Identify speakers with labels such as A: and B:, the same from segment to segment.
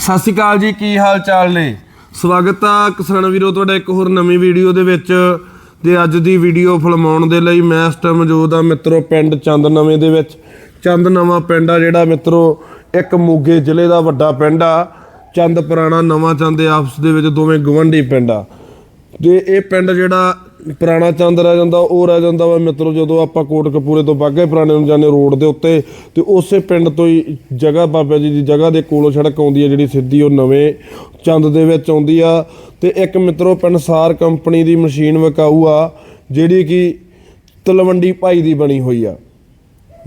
A: ਸਤਿ ਸ਼੍ਰੀ ਅਕਾਲ ਜੀ, ਕੀ ਹਾਲ ਚਾਲ ਨੇ? ਸਵਾਗਤ ਆ ਕਿਸਾਨ ਵੀਰੋ, ਤੁਹਾਡਾ ਇੱਕ ਹੋਰ ਨਵੀਂ ਵੀਡੀਓ ਦੇ ਵਿੱਚ। ਤੇ ਅੱਜ ਦੀ ਵੀਡੀਓ ਫਿਲਮਾਉਣ ਦੇ ਲਈ ਮੈਂ ਇਸ ਟਾਈਮ ਮੌਜੂਦ ਆ ਮਿੱਤਰੋ ਪਿੰਡ ਚੰਦ ਨਵੇਂ ਦੇ ਵਿੱਚ। ਚੰਦ ਨਵਾਂ ਪਿੰਡ ਆ ਜਿਹੜਾ ਮਿੱਤਰੋ, ਇੱਕ ਮੋਗੇ ਜ਼ਿਲ੍ਹੇ ਦਾ ਵੱਡਾ ਪਿੰਡ ਆ। ਚੰਦ ਪੁਰਾਣਾ ਨਵਾਂ ਚੰਦ ਦੇ ਆਪਸ ਦੇ ਵਿੱਚ ਦੋਵੇਂ ਗਵੰਡੀ ਪਿੰਡ ਆ। ਤੇ ਇਹ ਪਿੰਡ ਜਿਹੜਾ ਪੁਰਾਣਾ ਚੰਦ ਰਹਿ ਜਾਂਦਾ, ਉਹ ਰਹਿ ਜਾਂਦਾ ਵਾ। ਮਿੱਤਰੋ, ਜਦੋਂ ਆਪਾਂ ਕੋਟਕਪੂਰੇ ਤੋਂ ਬਾਗੇ ਪੁਰਾਣੇ ਨੂੰ ਜਾਂਦੇ ਰੋਡ ਦੇ ਉੱਤੇ, ਤੇ ਉਸੇ ਪਿੰਡ ਤੋਂ ਹੀ ਜਗ੍ਹਾ ਬਾਬਾ ਜੀ ਦੀ ਜਗ੍ਹਾ ਦੇ ਕੋਲੋਂ ਸੜਕ ਆਉਂਦੀ ਹੈ ਜਿਹੜੀ ਸਿੱਧੀ ਉਹ ਨਵੇਂ ਚੰਦ ਦੇ ਵਿੱਚ ਆਉਂਦੀ ਆ। ਤੇ ਇੱਕ ਮਿੱਤਰੋ, ਪਿੰਡ ਕੰਪਨੀ ਦੀ ਮਸ਼ੀਨ ਵਿਕਾਊ ਆ, ਜਿਹੜੀ ਕਿ ਤਲਵੰਡੀ ਭਾਈ ਦੀ ਬਣੀ ਹੋਈ ਆ।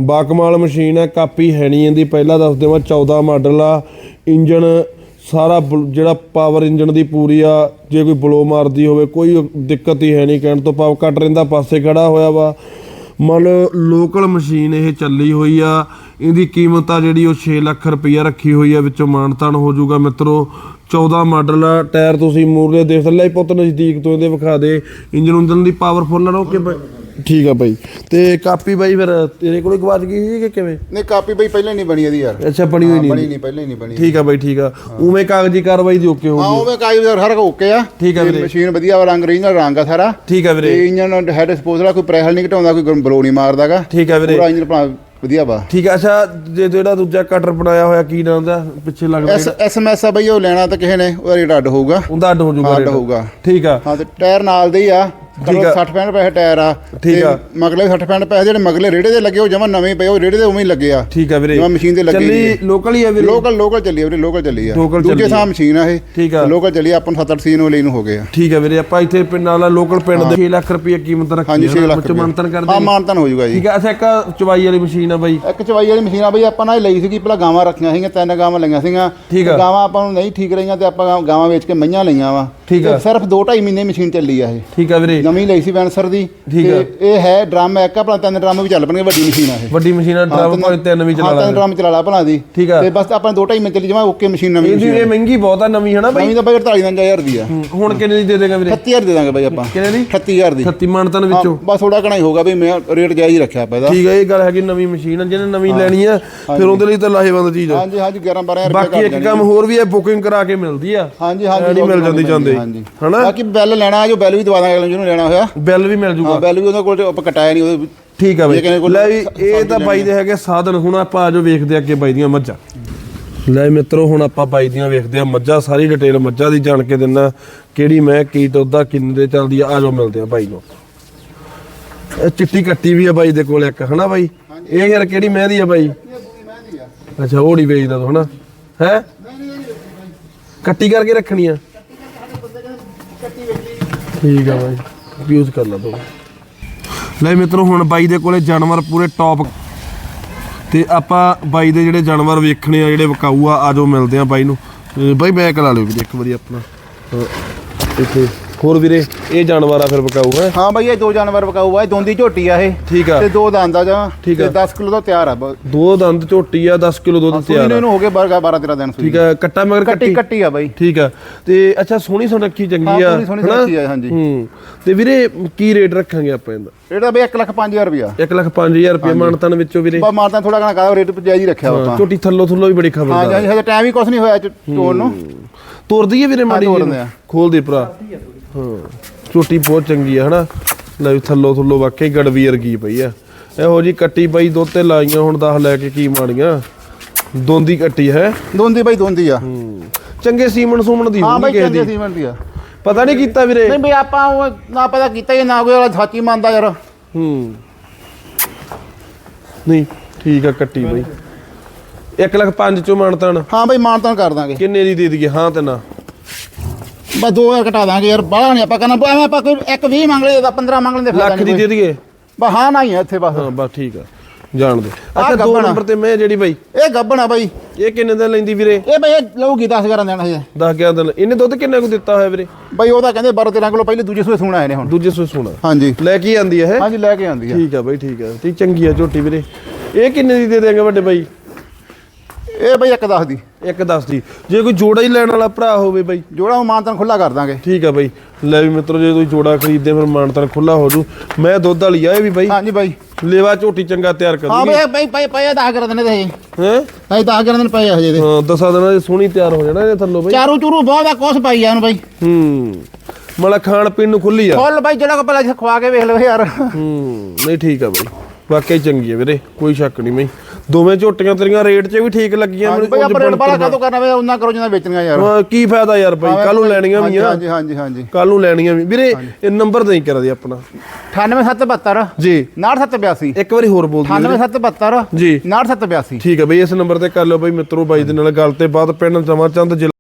A: ਬਾਕਮਾਲ ਮਸ਼ੀਨ ਆ, ਕਾਪੀ ਹੈ ਨਹੀਂ, ਇਹਦੀ ਪਹਿਲਾਂ ਦੱਸ ਦੇਵਾਂ 14 ਮਾਡਲ ਆ ਇੰਜਨ ਸਾਰਾ ਬਲ- ਜਿਹੜਾ ਪਾਵਰ ਇੰਜਨ ਦੀ ਪੂਰੀ ਆ, ਜੇ ਕੋਈ ਬਲੋ ਮਾਰਦੀ ਹੋਵੇ, ਕੋਈ ਦਿੱਕਤ ਹੀ ਹੈ ਨਹੀਂ, ਕਹਿਣ ਤੋਂ ਪਾਵ ਕੱਟ ਰਹਿੰਦਾ, ਪਾਸੇ ਖੜਾ ਹੋਇਆ ਵਾ। ਮੰਨ ਲਓ ਲੋਕਲ ਮਸ਼ੀਨ ਇਹ ਚੱਲੀ ਹੋਈ ਆ, ਇਹਦੀ ਕੀਮਤ ਆ ਜਿਹੜੀ ਉਹ 6 ਲੱਖ ਰੁਪਈਆ ਰੱਖੀ ਹੋਈ ਆ, ਵਿੱਚੋਂ ਮਾਨਤਾਨ ਹੋ ਜਾਊਗਾ ਮਿੱਤਰੋ 14 ਮਾਡਲ ਆ, ਟਾਇਰ ਤੁਸੀਂ ਮੂਰਲੇ ਦੇਖ ਲੈ ਪੁੱਤ ਨਜ਼ਦੀਕ ਤੋਂ ਇਹਦੇ ਵਿਖਾ ਦੇ ਇੰਜਨ ਉਂਜਨ ਦੀ ਪਾਵਰਫੁੱਲ ਆ ਓਕੇ ਠੀਕ ਆ ਬਾਈ। ਤੇ ਕਾਪੀ ਬਾਈ ਫਿਰ ਤੇਰੇ ਕੋਲ ਗਵਾਚ ਗਈ ਸੀ ਕਿ ਕਿਵੇਂ?
B: ਨਹੀਂ ਕਾਪੀ ਬਈ ਪਹਿਲਾਂ ਨਹੀਂ ਬਣੀ ਇਹਦੀ ਯਾਰ।
A: ਅੱਛਾ ਬਣੀ ਹੋਈ
B: ਹਾਂ,
A: ਨਹੀਂ
B: ਬਣੀ ਨਹੀਂ ਪਹਿਲਾਂ ਹੀ ਨਹੀਂ ਬਣੀ।
A: ਠੀਕ ਆ ਬਾਈ ਠੀਕ ਆ। ਉਵੇਂ ਕਾਗਜ਼ੀ ਕਾਰਵਾਈ ਦੀ ਓਕੇ
B: ਹਾਂ
A: ਹੋਊਗੀ।
B: ਉਹ ਮੈਂ ਕਾਈ ਦਾ ਹਰ ਓਕੇ ਆ।
A: ਠੀਕ ਆ
B: ਤੇ
A: ਵੀਰੇ।
B: ਮਸ਼ੀਨ ਵਧੀਆ ਵਾ ਰੰਗ ਰੀਜਨਲ ਰੰਗ ਆ ਸਾਰਾ।
A: ਠੀਕ ਆ ਵੀਰੇ।
B: ਤੇ ਇੰਜਨ ਹੈਡ ਡਿਸਪੋਜ਼ਲ ਕੋਈ ਪ੍ਰੈਸ਼ਰ ਨਹੀਂ ਘਟਾਉਂਦਾ ਕੋਈ ਬਲੋ ਨਹੀਂ ਮਾਰਦਾਗਾ।
A: ਠੀਕ ਆ ਵੀਰੇ।
B: ਪੂਰਾ ਇੰਜਨ ਆਪਣਾ ਵਧੀਆ ਵਾ।
A: ਠੀਕ ਆ ਅੱਛਾ ਜੇ ਜਿਹੜਾ ਦੂਜਾ ਕਟਰ ਬਣਾਇਆ ਹੋਇਆ ਕੀ ਨਾਮ ਦਾ? ਪਿੱਛੇ ਲੱਗਦਾ
B: ਐਸ ਐਸਐਮਐਸ ਆ ਬਈ ਉਹ ਲੈਣਾ ਤਾਂ ਕਿਸੇ ਨੇ ਉਹਦਾ ਰੇਟ ਅੱਡ ਹੋਊਗਾ।
A: ਉਹਦਾ ਅੱਡ ਹੋ ਜਾਊਗਾ
B: ਅੱਡ। ਹੋਊਗਾ।
A: ਠੀਕ ਆ।
B: ਹਾਂ ਤੇ ਟਾਇਰ ਨਾਲ ਦੇ ਹੀ ਆ।
A: ਠੀਕ ਆ।
B: 60 65 ਪੈਸੇ ਟਾਇਰ ਆ
A: ਠੀਕ ਆ।
B: ਮਗਲੇ 60 65 ਪੈਸੇ ਜਿਹੜੇ ਮਗਲੇ ਰੇੜੇ ਦੇ ਲੱਗੇ ਉਹ ਜਮਾ ਨਵੇਂ ਪਏ ਉਹ ਰੇੜੇ ਦੇ ਉਵੇਂ ਹੀ ਲੱਗੇ ਆ
A: ਠੀਕ ਆ ਵੀਰੇ
B: ਜਮਾਂ ਮਸ਼ੀਨ ਤੇ ਲੱਗੇ
A: ਚੱਲੀ
B: ਨੀ।
A: ਲੋਕਲ ਹੀ ਆ ਵੀਰੇ
B: ਲੋਕਲ ਲੋਕਲ ਚੱਲੀ ਆ ਵੀਰੇ ਲੋਕਲ ਚੱਲੀ ਆ ਦੂਜੇ। ਸਾਹ ਮਸ਼ੀਨ ਆ ਇਹ
A: ਠੀਕ ਆ।
B: ਲੋਕਲ ਚੱਲੀ ਆ, ਆਪਾਂ ਨੂੰ 7-8 ਸੀਨ ਵਾਲੇ ਨੂੰ ਹੋ ਗਏ ਆ
A: ਠੀਕ ਆ ਵੀਰੇ ਆਪਾਂ ਇੱਥੇ ਪਿੰਡ ਵਾਲਾ ਲੋਕਲ ਪਿੰਡ ਦੇ 6 ਲੱਖ ਰੁਪਏ ਕੀਮਤ ਰੱਖੀ
B: ਹਾਂਜੀ 6 ਲੱਖ
A: ਵਿੱਚ ਮੰਤਨ। ਕਰਦੇ
B: ਹਾਂ ਮਾਨਤਨ ਹੋ ਜਾਊਗਾ ਜੀ
A: ਠੀਕ ਆ ਅੱਛਾ ਇੱਕ ਚਵਾਈ ਵਾਲੀ ਮਸ਼ੀਨ ਆ ਬਾਈ
B: ਇੱਕ ਚਵਾਈ ਵਾਲੀ ਮਸ਼ੀਨ ਆ ਬਈ ਆਪਾਂ ਨਾਲ ਲਈ ਸੀਗੀ ਪਹਿਲਾਂ ਗਾਵਾਂ ਰੱਖੀਆਂ ਸੀਗੀਆਂ ਤਿੰਨ ਗਾਵਾਂ ਲਈਆਂ ਸੀਗੀਆਂ
A: ਠੀਕ ਆ।
B: ਤੇ ਗਾਵਾਂ ਆਪਾਂ ਨੂੰ ਨਹੀਂ ਠੀਕ ਰਹੀਆਂ ਤੇ ਆਪਾਂ ਗਾਵਾਂ ਵੇਚ ਕੇ ਮਈਆਂ ਲਈਆਂ ਵਾ
A: ਠੀਕ ਆ।
B: ਸਿਰਫ 2.5 ਮਹੀਨੇ ਮਸ਼ੀਨ ਚੱਲੀ ਆ ਇਹ
A: ਠੀਕ ਆ ਵੀਰੇ
B: ਨਵੀਂ ਲਈ ਸੀ ਵੈਂਸਰ ਦੀ।
A: ਠੀਕ ਆ।
B: ਤੇ ਇਹ ਹੈ ਡਰਮ ਇੱਕ ਆਪਣਾ ਤਿੰਨ ਡਰਮ ਵੀ ਚੱਲ ਪਣਗੇ ਵੱਡੀ ਮਸ਼ੀਨ ਆ ਇਹ।
A: ਵੱਡੀ ਮਸ਼ੀਨ ਆ ਡਰਾਈਵਰ ਭਾਵੇਂ ਤਿੰਨ ਵੀ ਚਲਾ
B: ਹਾਂ ਤਿੰਨ
A: ਲਾ
B: ਡਰਮ ਚਲਾ ਲਾ ਭਲਾ ਦੀ।
A: ਠੀਕ ਆ।
B: ਤੇ ਬਸ ਆਪਾਂ 2.5 ਮਹੀਨੇ ਚੱਲੀ ਜਮਾ ਓਕੇ ਮਸ਼ੀਨ ਨਵੀਂ
A: ਇਹਦੀ
B: ਮਸ਼ੀਨ
A: ਇਹ ਮਹਿੰਗੀ ਬਹੁਤ ਆ ਨਵੀਂ ਹਨਾ ਬਾਈ?
B: ਨਵੀਂ ਤਾਂ ਬਈ 48000 ਦੀ ਆ।
A: ਹੁਣ ਕਿੰਨੇ ਦੀ ਦੇ ਦੇਗਾ ਵੀਰੇ?
B: 38000 ਦੇ ਦਾਂਗੇ ਬਈ ਆਪਾਂ।
A: ਕਿੰਨੇ ਦੀ?
B: 38000 ਦੀ।
A: 36 ਮਾਨਤਨ
B: ਹਾਂ,
A: ਵਿੱਚੋਂ।
B: ਬਸ ਥੋੜਾ ਘਣਾ ਹੀ ਹੋਗਾ ਵੀ ਮੈਂ ਰੇਟ ਜਾਇਜ਼ ਹੀ ਰੱਖਿਆ ਪੈਦਾ
A: ਠੀਕ ਹੈ ਇਹ ਗੱਲ ਹੈਗੀ ਨਵੀਂ ਮਸ਼ੀਨ ਆ ਜਿਹਨੇ ਨਵੀਂ ਲੈਣੀ ਆ ਫਿਰ ਉਹਦੇ ਲਈ ਤਾਂ ਲਾਹੇਵੰਦ ਚੀਜ਼ ਆ।
B: ਹਾਂਜੀ ਹਾਂਜੀ 11 12000 ਰੁਪਏ
A: ਬਾਕੀ ਇੱਕ ਕੰਮ ਹੋਰ ਵੀ ਹੈ ਬੁਕਿੰਗ ਕਰਾ ਕੇ ਮਿਲਦੀ ਆ।
B: ਹਾਂਜੀ ਹਾਂਜੀ
A: ਨਹੀਂ ਮਿਲ ਜਾਂਦੀ ਜਾਂਦੇ
B: ਹਾਂਜੀ।
A: ਹਨਾ?
B: ਬਾਕੀ ਬਿੱਲ ਲੈਣਾ ਜੋ ਬਿੱਲ ਵੀ ਦਵਾ ਦਾਂਗੇ ਅਗਲੇ ਜਿਹਨੂੰ ਲੈਣਾ ਹੋਇਆ।
A: ਬਿੱਲ ਵੀ ਮਿਲ ਜੂਗਾ।
B: ਹਾਂ ਬਿੱਲ ਵੀ ਉਹਦੇ ਕੋਲ ਆਪਾਂ ਕਟਾਇਆ ਨਹੀਂ ਉਹਦੇ
A: ਠੀਕ ਆ
B: ਜੇ ਕਿਸੇ
A: ਬਾਈ
B: ਕੋਲ
A: ਲੈ ਵੀ ਇਹ ਤਾਂ ਬਾਈ ਦੇ ਹੈਗੇ ਸਾਧਨ ਹੁਣ ਆਪਾਂ ਆਜੋ ਵੇਖਦੇ ਆ ਅੱਗੇ ਬਾਈ ਦੀਆਂ ਮੱਝਾਂ। ਲੈ ਮਿੱਤਰੋ ਹੁਣ ਆਪਾਂ ਬਾਈ ਦੀਆਂ ਵੇਖਦੇ ਆ ਮੱਝਾਂ ਸਾਰੀ ਡਿਟੇਲ ਮੱਝਾਂ ਦੀ ਜਾਣ ਕੇ ਦਿੰਨਾ। ਕਿਹੜੀ ਮੈਂ ਕੀ ਦੁੱਧ ਕਿੰਨੇ ਦੇ ਚੱਲਦੀ ਆ ਆਜੋ ਮਿਲਦੇ ਆ ਬਾਈ ਨੂੰ। ਇਹ ਚਿੱਟੀ ਕੱਟੀ ਵੀ ਆ ਬਾਈ ਦੇ ਕੋਲ ਇੱਕ ਹਨਾ ਬਾਈ? ਇਹ ਯਾਰ ਕਿਹੜੀ ਮੈਂ ਦੀ ਆ ਬਾਈ? ਅੱਛਾ ਉਹ ਨਹੀਂ ਵੇਚਦਾ ਤੂੰ ਹਨਾ? ਹੈ? ਕੱਟੀ ਕਰਕੇ ਰੱਖਣੀ ਆ। ਠੀਕ ਆ ਬਾਈ। ਯੂਜ਼ ਕਰ ਲਾ ਤੂੰ। ਲੈ ਮਿੱਤਰੋ, ਹੁਣ ਬਾਈ ਦੇ ਕੋਲੇ ਜਾਨਵਰ ਪੂਰੇ ਟੌਪ ਤੇ ਆਪਾਂ ਬਾਈ ਦੇ ਜਿਹੜੇ ਜਾਨਵਰ ਵੇਖਣੇ ਆ, ਜਿਹੜੇ ਵਿਕਾਊ ਆ ਆਜੋ ਮਿਲਦੇ ਆ ਬਾਈ ਨੂੰ। ਅਹ ਬਾਈ ਮੈਂ ਲਾ ਲਿਓ ਵੀਰੇ, ਇੱਕ ਵਾਰੀ ਆਪਣਾ। ਇੱਥੇ। ਹੋਰ ਵੀਰੇ ਇਹ ਜਾਨਵਰ ਆ ਫਿਰ ਵਿਕਾਊ ਹੈ?
B: ਹਾਂ ਬਈ ਇਹ ਦੋ ਜਾਨਵਰ ਵਿਕਾਊ ਆ ਇਹ ਦੋਂਦੀ ਝੋਟੀ ਆ ਇਹ।
A: ਠੀਕ ਆ।
B: ਤੇ ਦੋ ਦੰਦ ਆ ਜਾਂ
A: ਠੀਕ ਆ।
B: 10 ਕਿਲੋ ਦਾ ਤਿਆਰ ਆ
A: ਦੋ ਦੰਦ ਝੋਟੀ ਆ 10 ਕਿਲੋ ਦੁੱਧ ਤਿਆਰ
B: ਨੂੰ
A: ਆ
B: ਇਹਨੂੰ ਹੋ ਗਏ 12 13 ਦਿਨ ਸੂਈ
A: ਠੀਕ ਆ ਕੱਟਾ ਮਗਰ
B: ਕੱਟੀ
A: ਕੱਟੀ।
B: ਆ ਬਾਈ।
A: ਠੀਕ ਆ। ਤੇ ਅੱਛਾ ਸੋਹਣੀ ਸੁਨੱਖੀ ਚੰਗੀ
B: ਹਾਂ,
A: ਆ
B: ਪੂਰੀ ਸੋਹਣੀ? ਸੁਨੱਖੀ ਆ, ਹਾਂਜੀ।
A: ਹੂੰ। ਤੇ ਵੀਰੇ ਕੀ ਰੇਟ ਰੱਖਾਂਗੇ ਆਪਾਂ ਇਹਦਾ?
B: ਇਹਦਾ ਬਈ 1 ਲੱਖ 5000 ਰੁਪਿਆ
A: 1 ਲੱਖ 5000 ਰੁਪਏ ਮਾਨਤਨ ਵਿੱਚੋਂ ਵੀਰੇ।
B: ਬਸ ਮਾਰਤਾ ਥੋੜਾ ਘਣਾ ਕਾ ਰੇਟ ਜਾਇਜ਼ ਹੀ ਰੱਖਿਆ ਆਪਾਂ।
A: ਝੋਟੀ ਥੱਲੋ ਥੱਲੋ ਵੀ ਬੜੀ
B: ਹਾਂ
A: ਖਬਰਦਾਰ
B: ਜੀ ਹਜੇ ਟਾਈਮ ਹੀ ਕੁਛ ਨਹੀਂ ਹੋਇਆ ਚੋਣ ਨੂੰ।
A: ਤੋਰਦੀ ਹੈ ਵੀਰੇ ਮਾੜੀ। ਖੋਲ ਦੇ ਭਰਾ। ਹਾਂ ਝੋਟੀ ਬਹੁਤ ਚੰਗੀ ਆ ਹਨਾ? ਲੈ ਥੱਲੋ ਥੱਲੋ ਵਾਕਈ ਗੜਵੀ ਵਰਗੀ ਪਈ ਆ। ਇਹੋ ਜੀ ਕੱਟੀ ਬਾਈ ਦੁੱਧ ਤੇ ਲਾਈਆਂ ਹੁਣ 10 ਲੈ ਕੇ ਕੀ ਮਾੜੀਆਂ। ਦੋਂਦੀ ਕੱਟੀ ਹੈ?
B: ਦੋਂਦੀ ਬਾਈ ਦੋਂਦੀ ਆ।
A: ਚੰਗੇ ਸੀਮਨ ਸੂਮਨ ਦੀ
B: ਹਾਂ ਬਾਈ
A: ਕਿਸੇ
B: ਚੰਗੇ
A: ਦੀ।
B: ਸੀਮੈਂਟ ਦੀ ਆ।
A: ਪਤਾ ਨਹੀਂ ਕੀਤਾ ਵੀਰੇ।
B: ਨਹੀਂ ਬਈ ਆਪਾਂ ਉਹ ਨਾ ਪਤਾ ਕੀਤਾ ਹੀ ਨਾ ਕੋਈ ਵਾਲਾ ਸਾਚੀ ਮੰਨਦਾ ਯਾਰ।
A: ਹੂੰ। ਨਹੀਂ ਠੀਕ ਆ ਕੱਟੀ ਬਾਈ। 1 ਲੱਖ 5 ਚੋਂ ਮਾਨਤਾਨ।
B: ਹਾਂ ਬਈ ਮਾਨਤਾਨ ਕਰ ਦਾਂਗੇ।
A: ਕਿੰਨੇ ਦੀ ਦੇ ਦਈਏ? ਹਾਂ ਤੇ ਨਾ।
B: ਬਸ 2000 ਘਟਾ ਦਾਂਗੇ ਯਾਰ ਬਾਹਲਾ ਨਹੀਂ ਆਪਾਂ ਕਰਨਾ ਐਵੇਂ ਆਪਾਂ ਕੋਈ ਇੱਕ 20 ਮੰਗ ਲਏ ਤਾਂ 15 ਮੰਗ ਲੈਂਦੇ
A: ਲੱਖ ਦੀ ਦੇ ਦਈਏ?
B: ਬਸ ਹਾਂ ਨਾ ਹੀ ਆ ਇੱਥੇ ਬਸ।
A: ਹਾਂ ਬਸ ਠੀਕ ਆ। ਜਾਣ ਦੇ। ਅੱਛਾ ਦੋ
B: ਆ।
A: ਨੰਬਰ ਤੇ ਮੈਂ ਜਿਹੜੀ ਬਾਈ।
B: ਇਹ ਗੱਬਣ ਆ ਬਾਈ।
A: ਇਹ ਕਿੰਨੇ ਦਾ ਲੈਂਦੀ ਵੀਰੇ?
B: ਇਹ ਬਈ ਇਹ ਲਊਗੀ 10 11 ਦਿਨ ਹਜੇ।
A: 10 11 ਦਿਨ। ਇਹਨੇ ਦੁੱਧ ਕਿੰਨਾ ਕੁ ਦਿੱਤਾ ਹੋਇਆ ਵੀਰੇ?
B: ਬਈ ਉਹ ਤਾਂ ਕਹਿੰਦੇ 12 13 ਕਿਲੋ ਪਹਿਲੇ ਦੂਜੇ ਸੂਏ ਸੂਣਾ ਆਏ ਨੇ ਹੁਣ।
A: ਦੂਜੇ ਸੋ ਸੋਣਾ।
B: ਹਾਂਜੀ।
A: ਲੈ ਕੇ ਆਂਦੀ ਹੈ ਇਹ?
B: ਹਾਂਜੀ ਲੈ ਕੇ ਆਂਦੀ ਆ
A: ਠੀਕ ਆ ਬਾਈ ਠੀਕ ਆ। ਤੇ ਚੰਗੀ ਆ ਝੋਟੀ ਵੀਰੇ। ਇਹ ਕਿੰਨੇ ਦੀ ਦੇ ਦੇਂਗੇ ਵੱਡੇ ਬਾਈ?
B: ਇਹ ਬਈ ਇੱਕ ਦੱਸ ਦੀ।
A: ਇੱਕ ਦੱਸ ਦੀ। ਜੇ ਕੋਈ ਜੋੜਾ ਹੀ ਲੈਣ ਵਾਲਾ ਭਰਾ ਹੋਵੇ ਬਾਈ।
B: ਜੋੜਾ ਉਹ ਮਾਨਤਾਨ ਖੁੱਲਾ ਕਰ ਦਾਂਗੇ।
A: ਠੀਕ ਆ ਬਾਈ। ਲੈ ਵੀ ਮਿੱਤਰੋ ਜੇ ਤੁਸੀਂ ਜੋੜਾ ਖਰੀਦਦੇ ਫਿਰ ਮਾਨਤਨ ਖੁੱਲਾ ਹੋ ਜੂ। ਮੈਂ ਦੁੱਧ ਵਾਲੀ ਆ ਇਹ ਵੀ ਬਾਈ।
B: ਹਾਂਜੀ ਬਾਈ।
A: ਲੇਵਾ ਝੋਟੀ ਚੰਗਾ ਤਿਆਰ ਕਰ
B: ਹਾਂ ਬਈ ਬਈ ਪਏ ਪਏ ਦਾ ਕਰ ਦਿੰਦੇ ਤੇ
A: ਹੈ?
B: ਅਸੀਂ ਤਾਂ ਕਰ ਦਿੰਦੇ ਪਏ ਆ ਹਜੇ ਦੇ।
A: ਹਾਂ ਦਸਾਂ ਦਿਨਾਂ ਦੀ ਸੋਹਣੀ ਤਿਆਰ ਹੋ ਜਾਣਾ ਇਹ ਥੱਲੋਂ ਬਈ।
B: ਚਾਰੂ ਚੂਰੂ ਬਹੁਤ ਆ ਕੁਛ ਪਾਈ ਆ ਇਹਨੂੰ ਬਈ।
A: ਹੂੰ। ਮਤਲਬ ਖਾਣ ਪੀਣ ਨੂੰ ਖੁੱਲੀ ਆ।
B: ਫੁੱਲ ਬਈ ਜਿਹੜਾ ਕੋ ਪਹਿਲਾਂ ਖਵਾ ਕੇ ਵੇਖ ਲਓ ਯਾਰ।
A: ਹੂੰ ਨਹੀਂ ਠੀਕ ਆ ਬਈ। ਵਾਕਈ ਚੰਗੀ ਆ ਵੀਰੇ ਕੋਈ ਸ਼ੱਕ ਨਹੀਂ ਬਈ। ਦੋਵੇਂ ਝੋਟੀਆਂ ਤੇਰੀਆਂ ਰੇਟ 'ਚ ਵੀ ਠੀਕ ਲੱਗੀਆਂ
B: ਬਈ
A: ਮੈਨੂੰ
B: ਆਪਾਂ ਰੇਟ ਕਾਤੋਂ ਕਰਨਾ ਵੇ ਉਹਨਾਂ ਕਰੋ ਜਿੰਨਾ ਵੇਚਣੀਆਂ ਯਾਰ।
A: ਹਾਂ, ਕੀ ਫਾਇਦਾ ਯਾਰ ਬਈ ਕੱਲ ਨੂੰ ਲੈਣੀਆਂ ਵੀ ਆ।
B: ਹਾਂਜੀ ਹਾਂਜੀ ਹਾਂਜੀ।
A: ਕੱਲ ਨੂੰ ਲੈਣੀਆਂ ਵੀ। ਵੀਰੇ ਇਹ ਨੰਬਰ ਨਹੀਂ ਕਰਾ ਦੇ ਆਪਣਾ।
B: 98772
A: ਜੀ।
B: 9782
A: ਇੱਕ ਵਾਰੀ ਹੋਰ ਬੋਲ ਦਿਓ
B: 98772
A: ਜੀ।
B: 9782
A: ਠੀਕ ਹੈ ਬਈ ਇਸ ਨੰਬਰ ਤੇ ਕਰ ਲਿਓ ਬਈ ਮਿੱਤਰੋ ਬਾਈ ਦੇ ਨਾਲ ਗੱਲ ਤੇ ਬਾਅਦ ਪਿੰਡ ਜਮਾਚੰਦ ਜ਼ਿਲ੍ਹਾ